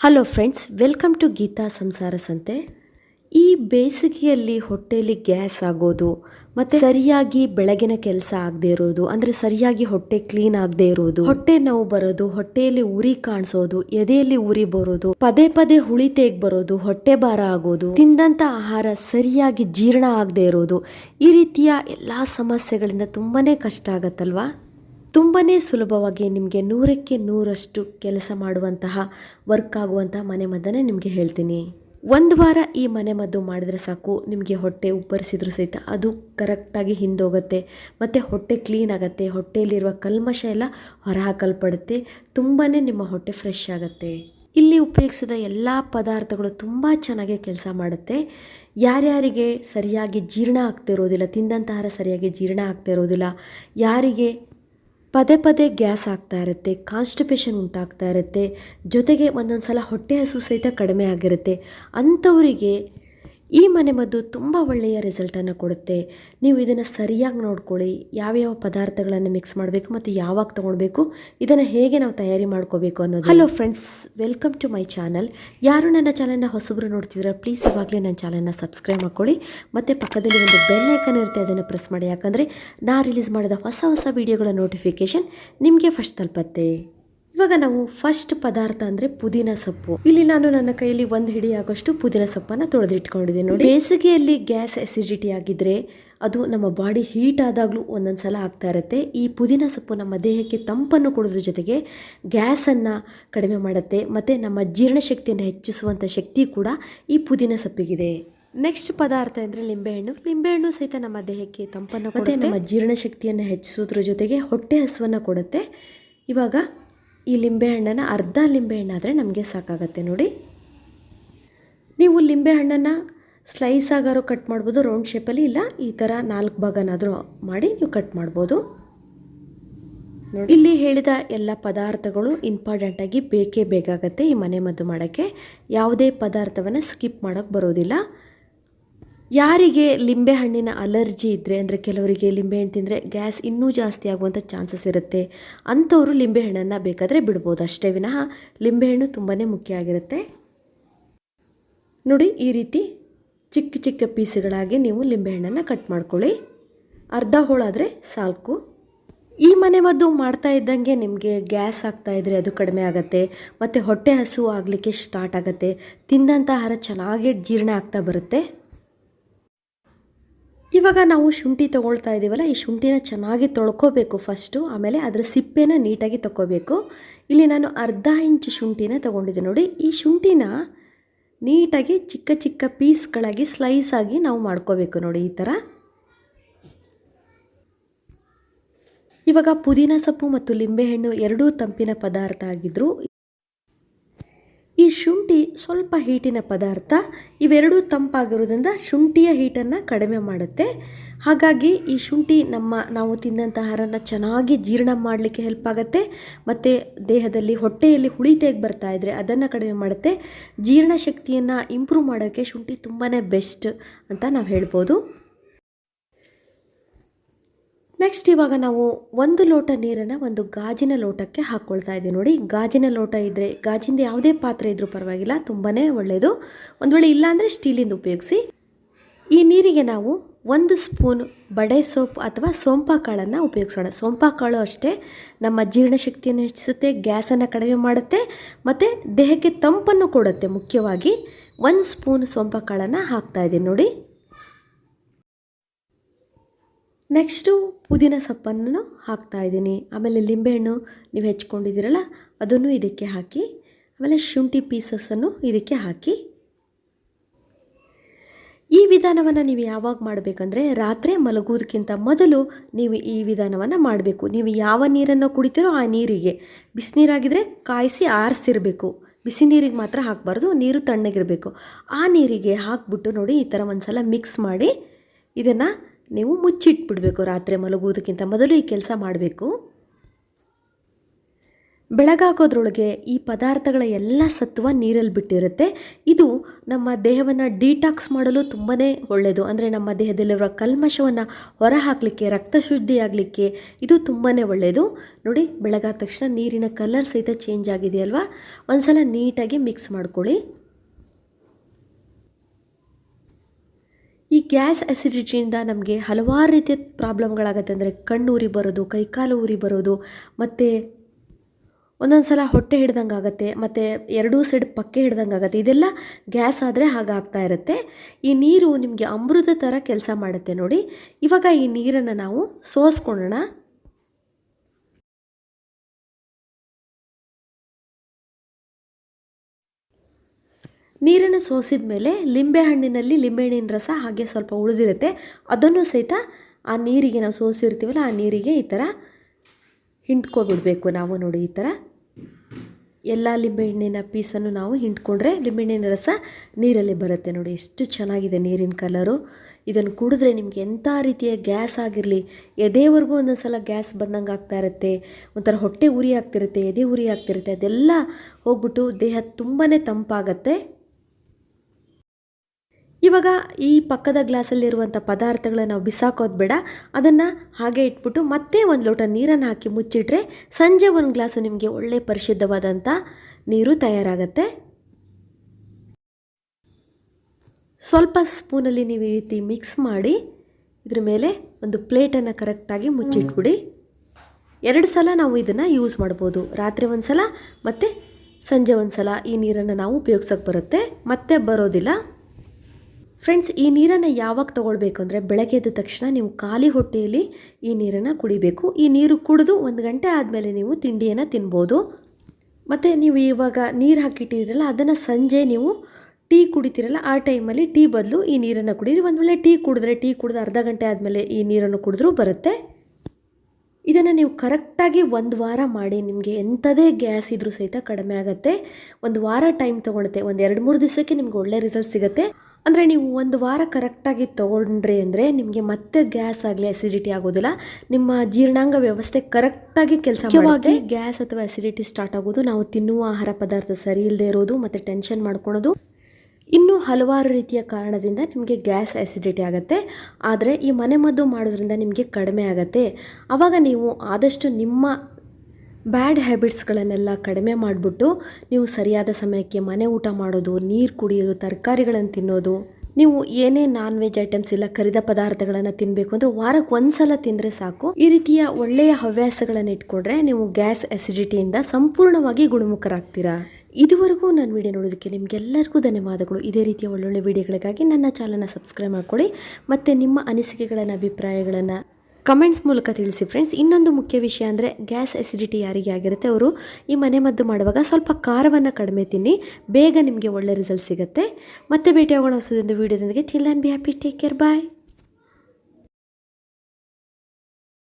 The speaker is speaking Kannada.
Hello friends welcome to Geetha Samsara Santhe ಈ ಬೇಸಿಗೆಯಲ್ಲಿ ಹೊಟ್ಟೆಯಲ್ಲಿ ಗ್ಯಾಸ್ ಆಗೋದು, ಮತ್ತು ಸರಿಯಾಗಿ ಬೆಳಗಿನ ಕೆಲಸ ಆಗದೆ ಇರೋದು, ಅಂದರೆ ಸರಿಯಾಗಿ ಹೊಟ್ಟೆ ಕ್ಲೀನ್ ಆಗದೆ ಇರೋದು, ಹೊಟ್ಟೆ ನೋವು ಬರೋದು, ಹೊಟ್ಟೆಯಲ್ಲಿ ಉರಿ ಕಾಣಿಸೋದು, ಎದೆಯಲ್ಲಿ ಉರಿ ಬರೋದು, ಪದೇ ಪದೇ ಹುಳಿ ತೇಗ್ ಬರೋದು, ಹೊಟ್ಟೆ ಭಾರ ಆಗೋದು ತಿಂದಂಥ ಆಹಾರ ಸರಿಯಾಗಿ ಜೀರ್ಣ ಆಗದೆ ಇರೋದು, ಈ ರೀತಿಯ ಎಲ್ಲ ಸಮಸ್ಯೆಗಳಿಂದ ತುಂಬಾ ಕಷ್ಟ ಆಗತ್ತಲ್ವಾ? ತುಂಬನೇ ಸುಲಭವಾಗಿ ನಿಮಗೆ ನೂರಕ್ಕೆ ನೂರಷ್ಟು ಕೆಲಸ ಮಾಡುವಂತಹ ವರ್ಕ್ ಆಗುವಂತಹ ಮನೆಮದ್ದನ್ನೇ ನಿಮಗೆ ಹೇಳ್ತೀನಿ. ಒಂದು ವಾರ ಈ ಮನೆಮದ್ದು ಮಾಡಿದ್ರೆ ಸಾಕು, ನಿಮಗೆ ಹೊಟ್ಟೆ ಉಬ್ಬರಿಸಿದ್ರು ಸಹಿತ ಅದು ಕರೆಕ್ಟಾಗಿ ಹಿಂದೋಗುತ್ತೆ, ಮತ್ತು ಹೊಟ್ಟೆ ಕ್ಲೀನ್ ಆಗುತ್ತೆ, ಹೊಟ್ಟೆಯಲ್ಲಿರುವ ಕಲ್ಮಶ ಎಲ್ಲ ಹೊರಹಾಕಲ್ಪಡುತ್ತೆ ತುಂಬಾ ನಿಮ್ಮ ಹೊಟ್ಟೆ ಫ್ರೆಶ್ ಆಗುತ್ತೆ. ಇಲ್ಲಿ ಉಪಯೋಗಿಸಿದ ಎಲ್ಲ ಪದಾರ್ಥಗಳು ತುಂಬ ಚೆನ್ನಾಗಿ ಕೆಲಸ ಮಾಡುತ್ತೆ. ಯಾರ್ಯಾರಿಗೆ ಸರಿಯಾಗಿ ಜೀರ್ಣ ಆಗ್ತಾ ಇರೋದಿಲ್ಲ, ತಿಂದಂತಹ ಸರಿಯಾಗಿ ಜೀರ್ಣ ಆಗ್ತಾ ಇರೋದಿಲ್ಲ, ಯಾರಿಗೆ ಪದೇ ಪದೇ ಗ್ಯಾಸ್ ಆಗ್ತಾ ಇರುತ್ತೆ ಕಾನ್ಸ್ಟಿಪೇಷನ್ ಉಂಟಾಗ್ತಾ ಇರುತ್ತೆ, ಜೊತೆಗೆ ಒಂದೊಂದು ಸಲ ಹೊಟ್ಟೆ ಹಸು ಸಹಿತ ಕಡಿಮೆ ಆಗಿರುತ್ತೆ. ಅಂಥವರಿಗೆ ಈ ಮನೆಮದ್ದು ತುಂಬ ಒಳ್ಳೆಯ ರಿಸಲ್ಟನ್ನು ಕೊಡುತ್ತೆ. ನೀವು ಇದನ್ನು ಸರಿಯಾಗಿ ನೋಡ್ಕೊಳ್ಳಿ. ಯಾವ್ಯಾವ ಪದಾರ್ಥಗಳನ್ನು ಮಿಕ್ಸ್ ಮಾಡಬೇಕು ಮತ್ತು ಯಾವಾಗ ತೊಗೊಳ್ಬೇಕು, ಇದನ್ನು ಹೇಗೆ ನಾವು ತಯಾರಿ ಮಾಡ್ಕೋಬೇಕು ಅನ್ನೋದು. Hello friends welcome to my channel ಯಾರು ನನ್ನ ಚಾನಲ್ನ ಹೊಸಬ್ರು ನೋಡ್ತಿದ್ರೆ ಪ್ಲೀಸ್ ಇವಾಗಲೇ ನನ್ನ ಚಾನಲ್ನ ಸಬ್ಸ್ಕ್ರೈಬ್ ಮಾಡ್ಕೊಳ್ಳಿ. ಮತ್ತು ಪಕ್ಕದಲ್ಲಿ ಒಂದು ಬೆಲ್ ಐಕನ್ ಇರುತ್ತೆ, ಅದನ್ನು ಪ್ರೆಸ್ ಮಾಡಿ. ಯಾಕಂದರೆ ನಾ ರಿಲೀಸ್ ಮಾಡಿದ ಹೊಸ ಹೊಸ ವೀಡಿಯೋಗಳ ನೋಟಿಫಿಕೇಷನ್ ನಿಮಗೆ ಫಸ್ಟ್ ತಲುಪತ್ತೆ. ಇವಾಗ ನಾವು ಫಸ್ಟ್ ಪದಾರ್ಥ ಅಂದ್ರೆ ಪುದೀನ ಸೊಪ್ಪು. ಇಲ್ಲಿ ನಾನು ನನ್ನ ಕೈಯಲ್ಲಿ ಒಂದು ಹಿಡಿ ಆಗೋಷ್ಟು ಪುದೀನ ಸೊಪ್ಪನ್ನು ತೊಳೆದಿಟ್ಕೊಂಡಿದ್ದೀನಿ ನೋಡಿ. ಬೇಸಿಗೆಯಲ್ಲಿ ಗ್ಯಾಸ್ ಎಸಿಡಿಟಿ ಆಗಿದ್ರೆ ಅದು ನಮ್ಮ ಬಾಡಿ ಹೀಟ್ ಆದಾಗಲೂ ಒಂದೊಂದು ಸಲ ಆಗ್ತಾ ಇರುತ್ತೆ. ಈ ಪುದೀನ ಸೊಪ್ಪು ನಮ್ಮ ದೇಹಕ್ಕೆ ತಂಪನ್ನು ಕೊಡೋದ್ರ ಜೊತೆಗೆ ಗ್ಯಾಸನ್ನು ಕಡಿಮೆ ಮಾಡುತ್ತೆ ಮತ್ತು ನಮ್ಮ ಜೀರ್ಣಶಕ್ತಿಯನ್ನು ಹೆಚ್ಚಿಸುವಂಥ ಶಕ್ತಿ ಕೂಡ ಈ ಪುದೀನ ಸೊಪ್ಪಿಗಿದೆ. ನೆಕ್ಸ್ಟ್ ಪದಾರ್ಥ ಅಂದರೆ ಲಿಂಬೆಹಣ್ಣು. ಲಿಂಬೆಹಣ್ಣು ಸಹಿತ ನಮ್ಮ ದೇಹಕ್ಕೆ ತಂಪನ್ನು ಕೊಡುತ್ತೆ. ನಮ್ಮ ಜೀರ್ಣಶಕ್ತಿಯನ್ನು ಹೆಚ್ಚಿಸೋದ್ರ ಜೊತೆಗೆ ಹೊಟ್ಟೆ ಹಸುವನ್ನು ಕೊಡುತ್ತೆ. ಇವಾಗ ಈ ಲಿಂಬೆಹಣ್ಣನ್ನು ಅರ್ಧ ಲಿಂಬೆಹಣ್ಣಾದರೆ ನಮಗೆ ಸಾಕಾಗತ್ತೆ ನೋಡಿ. ನೀವು ಲಿಂಬೆಹಣ್ಣನ್ನು ಸ್ಲೈಸ್ ಆಗಾರು ಕಟ್ ಮಾಡ್ಬೋದು ರೌಂಡ್ ಶೇಪಲ್ಲಿ ಇಲ್ಲ ಈ ಥರ ನಾಲ್ಕು ಭಾಗನಾದರೂ ಮಾಡಿ ನೀವು ಕಟ್ ಮಾಡ್ಬೋದು. ಇಲ್ಲಿ ಹೇಳಿದ ಎಲ್ಲ ಪದಾರ್ಥಗಳು ಇಂಪಾರ್ಟೆಂಟಾಗಿ ಬೇಕೇ ಬೇಕಾಗತ್ತೆ ಈ ಮನೆ ಮದ್ದು ಮಾಡೋಕ್ಕೆ. ಯಾವುದೇ ಪದಾರ್ಥವನ್ನು ಸ್ಕಿಪ್ ಮಾಡೋಕ್ಕೆ ಬರೋದಿಲ್ಲ. ಯಾರಿಗೆ ಲಿಂಬೆಹಣ್ಣಿನ ಅಲರ್ಜಿ ಇದ್ದರೆ ಅಂದರೆ ಕೆಲವರಿಗೆ ಲಿಂಬೆಹಣ್ಣು ತಿಂದರೆ ಗ್ಯಾಸ್ ಇನ್ನೂ ಜಾಸ್ತಿ ಆಗುವಂಥ ಚಾನ್ಸಸ್ ಇರುತ್ತೆ. ಅಂಥವರು ಲಿಂಬೆಹಣ್ಣನ್ನು ಬೇಕಾದರೆ ಬಿಡ್ಬೋದು. ಅಷ್ಟೇ ವಿನಃ ಲಿಂಬೆಹಣ್ಣು ತುಂಬಾ ಮುಖ್ಯ ಆಗಿರುತ್ತೆ. ನೋಡಿ, ಈ ರೀತಿ ಚಿಕ್ಕ ಚಿಕ್ಕ ಪೀಸ್ಗಳಾಗಿ ನೀವು ಲಿಂಬೆಹಣ್ಣನ್ನು ಕಟ್ ಮಾಡ್ಕೊಳ್ಳಿ. ಅರ್ಧ ಹೋಳಾದರೆ ಸಾಕು ಈ ಮನೆ ಮದ್ದು ಮಾಡ್ತಾ ಇದ್ದಂಗೆ ನಿಮಗೆ ಗ್ಯಾಸ್ ಆಗ್ತಾ ಇದ್ದರೆ ಅದು ಕಡಿಮೆ ಆಗುತ್ತೆ. ಮತ್ತು ಹೊಟ್ಟೆ ಹಸು ಆಗಲಿಕ್ಕೆ ಸ್ಟಾರ್ಟ್ ಆಗುತ್ತೆ. ತಿಂದಂಥ ಆಹಾರ ಚೆನ್ನಾಗಿ ಜೀರ್ಣ ಆಗ್ತಾ ಬರುತ್ತೆ. ಇವಾಗ ನಾವು ಶುಂಠಿ ತೊಗೊಳ್ತಾ ಇದ್ದೀವಲ್ಲ, ಈ ಶುಂಠಿನ ಚೆನ್ನಾಗಿ ತೊಳ್ಕೋಬೇಕು ಫಸ್ಟು ಆಮೇಲೆ ಅದರ ಸಿಪ್ಪೆನ ನೀಟಾಗಿ ತೊಗೋಬೇಕು ಇಲ್ಲಿ ನಾನು ಅರ್ಧ ಇಂಚ್ ಶುಂಠಿನ ತೊಗೊಂಡಿದ್ದೆ ನೋಡಿ. ಈ ಶುಂಠಿನ ನೀಟಾಗಿ ಚಿಕ್ಕ ಚಿಕ್ಕ ಪೀಸ್ಗಳಾಗಿ ಸ್ಲೈಸ್ ಆಗಿ ನಾವು ಮಾಡ್ಕೋಬೇಕು ನೋಡಿ ಈ ಥರ. ಇವಾಗ ಪುದೀನ ಸೊಪ್ಪು ಮತ್ತು ಲಿಂಬೆಹಣ್ಣು ಎರಡೂ ತಂಪಿನ ಪದಾರ್ಥ ಆಗಿದ್ದರೂ ಈ ಶುಂಠಿ ಸ್ವಲ್ಪ ಹೀಟಿನ ಪದಾರ್ಥ, ಇವೆರಡೂ ತಂಪಾಗಿರೋದ್ರಿಂದ ಶುಂಠಿಯ ಹೀಟನ್ನು ಕಡಿಮೆ ಮಾಡುತ್ತೆ. ಹಾಗಾಗಿ ಈ ಶುಂಠಿ ನಮ್ಮ ನಾವು ತಿಂದಂಥ ಆಹಾರನ ಚೆನ್ನಾಗಿ ಜೀರ್ಣ ಮಾಡಲಿಕ್ಕೆ ಹೆಲ್ಪ್ ಆಗುತ್ತೆ. ಮತ್ತು ದೇಹದಲ್ಲಿ ಹೊಟ್ಟೆಯಲ್ಲಿ ಹುಳಿ ತೆಗೆ ಬರ್ತಾ ಇದ್ದರೆ ಅದನ್ನು ಕಡಿಮೆ ಮಾಡುತ್ತೆ. ಜೀರ್ಣಶಕ್ತಿಯನ್ನು ಇಂಪ್ರೂವ್ ಮಾಡೋಕ್ಕೆ ಶುಂಠಿ ತುಂಬಾ ಬೆಸ್ಟ್ ಅಂತ ನಾವು ಹೇಳ್ಬೋದು. ನೆಕ್ಸ್ಟ್ ಇವಾಗ ನಾವು ಒಂದು ಲೋಟ ನೀರನ್ನು ಒಂದು ಗಾಜಿನ ಲೋಟಕ್ಕೆ ಹಾಕ್ಕೊಳ್ತಾ ಇದ್ದೀವಿ ನೋಡಿ. ಗಾಜಿನ ಲೋಟ ಇದ್ದರೆ ಗಾಜಿಂದ ಯಾವುದೇ ಪಾತ್ರೆ ಇದ್ದರೂ ಪರವಾಗಿಲ್ಲ ತುಂಬಾ ಒಳ್ಳೆಯದು ಒಂದು ವೇಳೆ ಇಲ್ಲಾಂದರೆ ಸ್ಟೀಲಿಂದ ಉಪಯೋಗಿಸಿ. ಈ ನೀರಿಗೆ ನಾವು ಒಂದು ಸ್ಪೂನ್ ಬಡೆ ಸೋಪ್ ಅಥವಾ ಸೋಂಪಾ ಕಾಳನ್ನು ಉಪಯೋಗಿಸೋಣ. ಸೋಂಪಾ ಕಾಳು ಅಷ್ಟೇ ನಮ್ಮ ಜೀರ್ಣಶಕ್ತಿಯನ್ನು ಹೆಚ್ಚಿಸುತ್ತೆ, ಗ್ಯಾಸನ್ನು ಕಡಿಮೆ ಮಾಡುತ್ತೆ, ಮತ್ತು ದೇಹಕ್ಕೆ ತಂಪನ್ನು ಕೊಡುತ್ತೆ. ಮುಖ್ಯವಾಗಿ ಒಂದು ಸ್ಪೂನ್ ಸೋಂಪಾ ಕಾಳನ್ನು ಹಾಕ್ತಾ ಇದ್ದೀನಿ ನೋಡಿ. ನೆಕ್ಸ್ಟು ಪುದೀನ ಸೊಪ್ಪನ್ನು ಹಾಕ್ತಾ ಇದ್ದೀನಿ. ಆಮೇಲೆ ಲಿಂಬೆಹಣ್ಣು ನೀವು ಹೆಚ್ಕೊಂಡಿದ್ದೀರಲ್ಲ, ಅದನ್ನು ಇದಕ್ಕೆ ಹಾಕಿ, ಆಮೇಲೆ ಶುಂಠಿ ಪೀಸಸನ್ನು ಇದಕ್ಕೆ ಹಾಕಿ. ಈ ವಿಧಾನವನ್ನು ನೀವು ಯಾವಾಗ ಮಾಡಬೇಕಂದ್ರೆ ರಾತ್ರಿ ಮಲಗುವುದಕ್ಕಿಂತ ಮೊದಲು ನೀವು ಈ ವಿಧಾನವನ್ನು ಮಾಡಬೇಕು. ನೀವು ಯಾವ ನೀರನ್ನು ಕುಡಿತೀರೋ ಆ ನೀರಿಗೆ. ಬಿಸಿನೀರಾಗಿದ್ದರೆ ಕಾಯಿಸಿ ಆರಿಸಿರಬೇಕು. ಬಿಸಿ ನೀರಿಗೆ ಮಾತ್ರ ಹಾಕಬಾರ್ದು, ನೀರು ತಣ್ಣಗಿರಬೇಕು. ಆ ನೀರಿಗೆ ಹಾಕ್ಬಿಟ್ಟು ನೋಡಿ ಈ ಥರ ಒಂದು ಸಲ ಮಿಕ್ಸ್ ಮಾಡಿ ಇದನ್ನು ನೀವು ಮುಚ್ಚಿಟ್ಬಿಡಬೇಕು ರಾತ್ರಿ ಮಲಗುವುದಕ್ಕಿಂತ ಮೊದಲು ಈ ಕೆಲಸ ಮಾಡಬೇಕು. ಬೆಳಗಾಗೋದ್ರೊಳಗೆ ಈ ಪದಾರ್ಥಗಳ ಎಲ್ಲ ಸತ್ವ ನೀರಲ್ಲಿ ಬಿಟ್ಟಿರುತ್ತೆ. ಇದು ನಮ್ಮ ದೇಹವನ್ನು ಡಿಟಾಕ್ಸ್ ಮಾಡಲು ತುಂಬಾ ಒಳ್ಳೆಯದು ಅಂದರೆ ನಮ್ಮ ದೇಹದಲ್ಲಿರುವ ಕಲ್ಮಶವನ್ನು ಹೊರಹಾಕಲಿಕ್ಕೆ ರಕ್ತ ಶುದ್ಧಿ ಆಗಲಿಕ್ಕೆ ಇದು ತುಂಬಾ ಒಳ್ಳೆಯದು ನೋಡಿ, ಬೆಳಗಾದ ತಕ್ಷಣ ನೀರಿನ ಕಲರ್ ಸಹಿತ ಚೇಂಜ್ ಆಗಿದೆಯಲ್ವ? ಒಂದು ಸಲ ನೀಟಾಗಿ ಮಿಕ್ಸ್ ಮಾಡ್ಕೊಳ್ಳಿ. ಈ ಗ್ಯಾಸ್ ಅಸಿಡಿಟಿಯಿಂದ ನಮಗೆ ಹಲವಾರು ರೀತಿಯ ಪ್ರಾಬ್ಲಮ್ಗಳಾಗತ್ತೆ ಅಂದರೆ ಕಣ್ಣು ಉರಿ ಬರೋದು ಕೈಕಾಲು ಉರಿ ಬರೋದು, ಮತ್ತು ಒಂದೊಂದು ಸಲ ಹೊಟ್ಟೆ ಹಿಡ್ದಂಗೆ ಆಗುತ್ತೆ, ಮತ್ತು ಎರಡೂ ಸೈಡ್ ಪಕ್ಕೆ ಹಿಡ್ದಂಗೆ ಆಗುತ್ತೆ. ಇದೆಲ್ಲ ಗ್ಯಾಸ್ ಆದರೆ ಹಾಗಾಗ್ತಾ ಇರುತ್ತೆ. ಈ ನೀರು ನಿಮಗೆ ಅಮೃತ ಥರ ಕೆಲಸ ಮಾಡುತ್ತೆ ನೋಡಿ. ಇವಾಗ ಈ ನೀರನ್ನು ನಾವು ಸೋಸ್ಕೊಳ್ಳೋಣ ನೀರನ್ನು ಸೋಸಿದ ಮೇಲೆ ಲಿಂಬೆಹಣ್ಣಿನಲ್ಲಿ ಲಿಂಬೆಹಣ್ಣಿನ ರಸ ಹಾಗೆ ಸ್ವಲ್ಪ ಉಳಿದಿರುತ್ತೆ. ಅದನ್ನು ಸಹಿತ ಆ ನೀರಿಗೆ ನಾವು ಸೋಸಿರ್ತೀವಲ್ಲ, ಆ ನೀರಿಗೆ ಈ ಥರ ಹಿಂಡ್ಕೊಬಿಡಬೇಕು ನಾವು ನೋಡಿ ಈ ಥರ. ಎಲ್ಲ ಲಿಂಬೆಹಣ್ಣಿನ ಪೀಸನ್ನು ನಾವು ಹಿಂಡ್ಕೊಂಡ್ರೆ ಲಿಂಬೆಹಣ್ಣಿನ ರಸ ನೀರಲ್ಲಿ ಬರುತ್ತೆ ನೋಡಿ, ಎಷ್ಟು ಚೆನ್ನಾಗಿದೆ ನೀರಿನ ಕಲರು. ಇದನ್ನು ಕುಡಿದ್ರೆ ನಿಮಗೆ ಎಂಥ ರೀತಿಯ ಗ್ಯಾಸ್ ಆಗಿರಲಿ, ಎದೆವರೆಗೂ ಒಂದೊಂದು ಸಲ ಗ್ಯಾಸ್ ಬಂದಂಗೆ ಆಗ್ತಾ ಇರುತ್ತೆ, ಒಂಥರ ಹೊಟ್ಟೆ ಉರಿ ಆಗ್ತಿರುತ್ತೆ, ಎದೆ ಉರಿ ಆಗ್ತಿರುತ್ತೆ, ಅದೆಲ್ಲ ಹೋಗ್ಬಿಟ್ಟು ದೇಹ ತುಂಬಾ ತಂಪಾಗತ್ತೆ. ಇವಾಗ ಈ ಪಕ್ಕದ ಗ್ಲಾಸಲ್ಲಿರುವಂಥ ಪದಾರ್ಥಗಳನ್ನ ನಾವು ಬಿಸಾಕೋದು ಬೇಡ. ಅದನ್ನು ಹಾಗೆ ಇಟ್ಬಿಟ್ಟು ಮತ್ತೆ ಒಂದು ಲೋಟ ನೀರನ್ನು ಹಾಕಿ ಮುಚ್ಚಿಟ್ರೆ ಸಂಜೆ ಒಂದು ಗ್ಲಾಸು ನಿಮಗೆ ಒಳ್ಳೆ ಪರಿಶುದ್ಧವಾದಂಥ ನೀರು ತಯಾರಾಗತ್ತೆ. ಸ್ವಲ್ಪ ಸ್ಪೂನಲ್ಲಿ ನೀವು ಈ ರೀತಿ ಮಿಕ್ಸ್ ಮಾಡಿ ಇದ್ರ ಮೇಲೆ ಒಂದು ಪ್ಲೇಟನ್ನು ಕರೆಕ್ಟಾಗಿ ಮುಚ್ಚಿಟ್ಬಿಡಿ. ಎರಡು ಸಲ ನಾವು ಇದನ್ನು ಯೂಸ್ ಮಾಡ್ಬೋದು. ರಾತ್ರಿ ಒಂದು ಸಲ ಮತ್ತು ಸಂಜೆ ಒಂದು ಸಲ ಈ ನೀರನ್ನು ನಾವು ಉಪಯೋಗ್ಸೋಕ್ಕೆ ಬರುತ್ತೆ. ಮತ್ತೆ ಬರೋದಿಲ್ಲ. ಫ್ರೆಂಡ್ಸ್ ಈ ನೀರನ್ನು ಯಾವಾಗ ತೊಗೊಳ್ಬೇಕು ಅಂದರೆ ಬೆಳಗ್ಗೆ ಎದ್ದ ತಕ್ಷಣ ನೀವು ಖಾಲಿ ಹೊಟ್ಟೆಯಲ್ಲಿ ಈ ನೀರನ್ನು ಕುಡಿಬೇಕು. ಈ ನೀರು ಕುಡಿದು ಒಂದು ಗಂಟೆ ಆದಮೇಲೆ ನೀವು ತಿಂಡಿಯನ್ನು ತಿನ್ಬೋದು. ಮತ್ತು ನೀವು ಇವಾಗ ನೀರು ಹಾಕಿಟ್ಟಿದ್ದೀರಲ್ಲ, ಅದನ್ನು ಸಂಜೆ ನೀವು ಟೀ ಕುಡಿತೀರಲ್ಲ, ಆ ಟೈಮಲ್ಲಿ ಟೀ ಬದಲು ಈ ನೀರನ್ನು ಕುಡೀರಿ ಒಂದು ವೇಳೆ ಟೀ ಕುಡಿದ್ರೆ ಟೀ ಕುಡಿದು ಅರ್ಧ ಗಂಟೆ ಆದಮೇಲೆ ಈ ನೀರನ್ನು ಕುಡಿದ್ರೂ ಬರುತ್ತೆ. ಇದನ್ನು ನೀವು ಕರೆಕ್ಟಾಗಿ ಒಂದು ವಾರ ಮಾಡಿ, ನಿಮಗೆ ಎಂಥದೇ ಗ್ಯಾಸ್ ಇದ್ರೂ ಸಹಿತ ಕಡಿಮೆ ಆಗುತ್ತೆ. ಒಂದು ವಾರ ಟೈಮ್ ತೊಗೊಳುತ್ತೆ, ಒಂದು ಎರಡು ಮೂರು ದಿವಸಕ್ಕೆ ನಿಮ್ಗೆ ಒಳ್ಳೆ ರಿಸಲ್ಟ್ ಸಿಗುತ್ತೆ. ಅಂದರೆ ನೀವು ಒಂದು ವಾರ ಕರೆಕ್ಟಾಗಿ ತೊಗೊಂಡ್ರಿ ಅಂದರೆ ನಿಮಗೆ ಮತ್ತೆ ಗ್ಯಾಸ್ ಆಗಲಿ ಅಸಿಡಿಟಿ ಆಗೋದಿಲ್ಲ. ನಿಮ್ಮ ಜೀರ್ಣಾಂಗ ವ್ಯವಸ್ಥೆ ಕರೆಕ್ಟಾಗಿ ಕೆಲಸ ಮಾಡುತ್ತೆ. ಗ್ಯಾಸ್ ಅಥವಾ ಅಸಿಡಿಟಿ ಸ್ಟಾರ್ಟ್ ಆಗೋದು ನಾವು ತಿನ್ನುವ ಆಹಾರ ಪದಾರ್ಥ ಸರಿ ಇಲ್ಲದೆ ಇರೋದು ಮತ್ತು ಟೆನ್ಷನ್ ಮಾಡ್ಕೊಳೋದು. ಇನ್ನೂ ಹಲವಾರು ರೀತಿಯ ಕಾರಣದಿಂದ ನಿಮಗೆ ಗ್ಯಾಸ್ ಆ್ಯಸಿಡಿಟಿ ಆಗುತ್ತೆ. ಆದರೆ ಈ ಮನೆಮದ್ದು ಮಾಡೋದ್ರಿಂದ ನಿಮಗೆ ಕಡಿಮೆ ಆಗುತ್ತೆ. ಆವಾಗ ನೀವು ಆದಷ್ಟು ನಿಮ್ಮ ಬ್ಯಾಡ್ ಹ್ಯಾಬಿಟ್ಸ್ಗಳನ್ನೆಲ್ಲ ಕಡಿಮೆ ಮಾಡಿಬಿಟ್ಟು ನೀವು ಸರಿಯಾದ ಸಮಯಕ್ಕೆ ಮನೆ ಊಟ ಮಾಡೋದು, ನೀರು ಕುಡಿಯೋದು, ತರಕಾರಿಗಳನ್ನು ತಿನ್ನೋದು, ನೀವು ಏನೇ ನಾನ್ ವೆಜ್ ಐಟಮ್ಸ್ ಇಲ್ಲ ಕರಿದ ಪದಾರ್ಥಗಳನ್ನು ತಿನ್ನಬೇಕು ಅಂದರೆ ವಾರಕ್ಕೆ ಒಂದು ಸಲ ತಿಂದರೆ ಸಾಕು. ಈ ರೀತಿಯ ಒಳ್ಳೆಯ ಹವ್ಯಾಸಗಳನ್ನು ಇಟ್ಕೊಂಡ್ರೆ ನೀವು ಗ್ಯಾಸ್ ಅಸಿಡಿಟಿಯಿಂದ ಸಂಪೂರ್ಣವಾಗಿ ಗುಣಮುಖರಾಗ್ತೀರಾ. ಇದುವರೆಗೂ ನನ್ನ ವಿಡಿಯೋ ನೋಡೋದಕ್ಕೆ ನಿಮಗೆಲ್ಲರಿಗೂ ಧನ್ಯವಾದಗಳು. ಇದೇ ರೀತಿಯ ಒಳ್ಳೊಳ್ಳೆ ವಿಡಿಯೋಗಳಿಗಾಗಿ ನನ್ನ ಚಾನಲ್ನ ಸಬ್ಸ್ಕ್ರೈಬ್ ಮಾಡ್ಕೊಳ್ಳಿ. ಮತ್ತು ನಿಮ್ಮ ಅನಿಸಿಕೆಗಳನ್ನು, ಅಭಿಪ್ರಾಯಗಳನ್ನು ಕಮೆಂಟ್ಸ್ ಮೂಲಕ ತಿಳಿಸಿ ಫ್ರೆಂಡ್ಸ್ ಇನ್ನೊಂದು ಮುಖ್ಯ ವಿಷಯ ಅಂದರೆ ಗ್ಯಾಸ್ ಎಸಿಡಿಟಿ ಯಾರಿಗೆ ಆಗಿರುತ್ತೆ ಅವರು ಈ ಮನೆ ಮದ್ದು ಮಾಡುವಾಗ ಸ್ವಲ್ಪ ಖಾರವನ್ನು ಕಡಿಮೆ ತಿನ್ನಿ, ಬೇಗ ನಿಮಗೆ ಒಳ್ಳೆ ರಿಸಲ್ಟ್ ಸಿಗುತ್ತೆ. ಮತ್ತೆ ಭೇಟಿಯಾಗೋಣ ಹೊಸದೊಂದು ವೀಡಿಯೋದೊಂದಿಗೆ chill and be happy take care bye